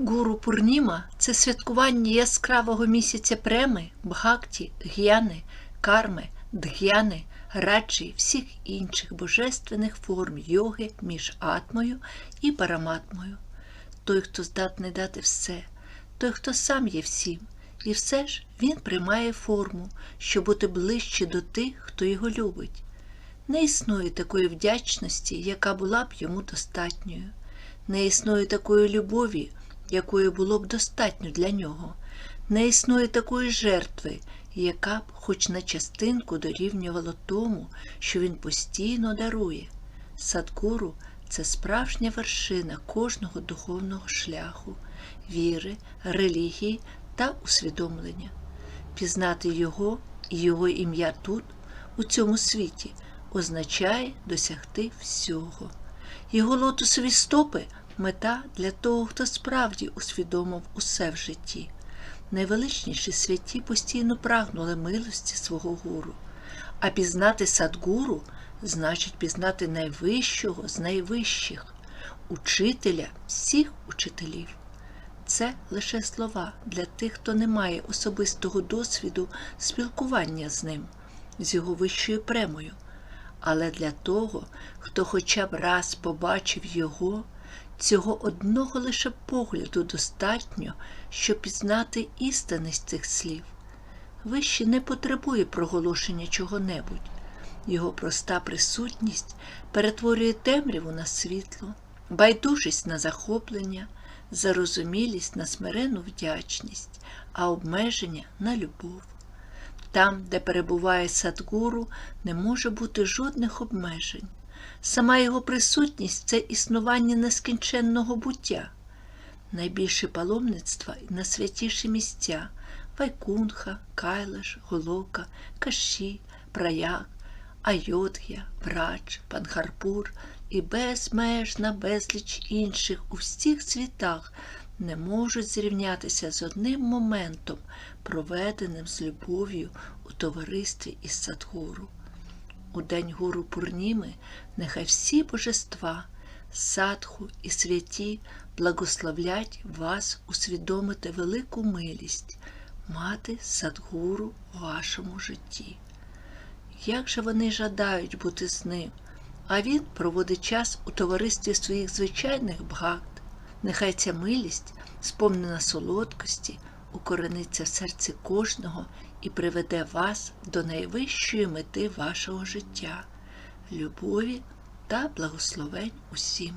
Гуру Пурніма це святкування яскравого місяця преми, бхакті, г'яни, карми, дг'яни, раджі, всіх інших божественних форм йоги між атмою і параматмою. Той, хто здатний дати все, той, хто сам є всім, і все ж він приймає форму, щоб бути ближче до тих, хто його любить. Не існує такої вдячності, яка була б йому достатньою. Не існує такої любові, якої було б достатньо для нього. Не існує такої жертви, яка б хоч на частинку дорівнювала тому, що він постійно дарує. Садгуру це справжня вершина кожного духовного шляху, віри, релігії та усвідомлення. Пізнати його і його ім'я тут, у цьому світі, означає досягти всього. Його лотосові стопи мета для того, хто справді усвідомив усе в житті. Найвеличніші святі постійно прагнули милості свого гуру, а пізнати садгуру значить пізнати найвищого з найвищих, учителя всіх учителів. Це лише слова для тих, хто не має особистого досвіду спілкування з ним, з його вищою премою. Але для того, хто хоча б раз побачив його, цього одного лише погляду достатньо, щоб пізнати істинність цих слів. Вище не потребує проголошення чого-небудь. Його проста присутність перетворює темряву на світло, байдужість на захоплення, зарозумілість на смирену вдячність, а обмеження на любов. Там, де перебуває садгуру, не може бути жодних обмежень. Сама його присутність це існування нескінченного буття. Найбільше паломництва і найсвятіші місця Вайкунха, Кайлаш, Голока, Каші, Праяг, Айодгя, Врач, Панхарпур і безмежна безліч інших у всіх світах не можуть зрівнятися з одним моментом, проведеним з любов'ю у товаристві із Садгуру. У день гуру Пурніми нехай всі божества, садху і святі благословлять вас усвідомити велику милість, мати садгуру в вашому житті. Як же вони жадають бути з ним, а він проводить час у товаристві своїх звичайних бгат. Нехай ця милість, сповнена солодкості, укорениться в серці кожного і приведе вас до найвищої мети вашого життя любові та благословень усім.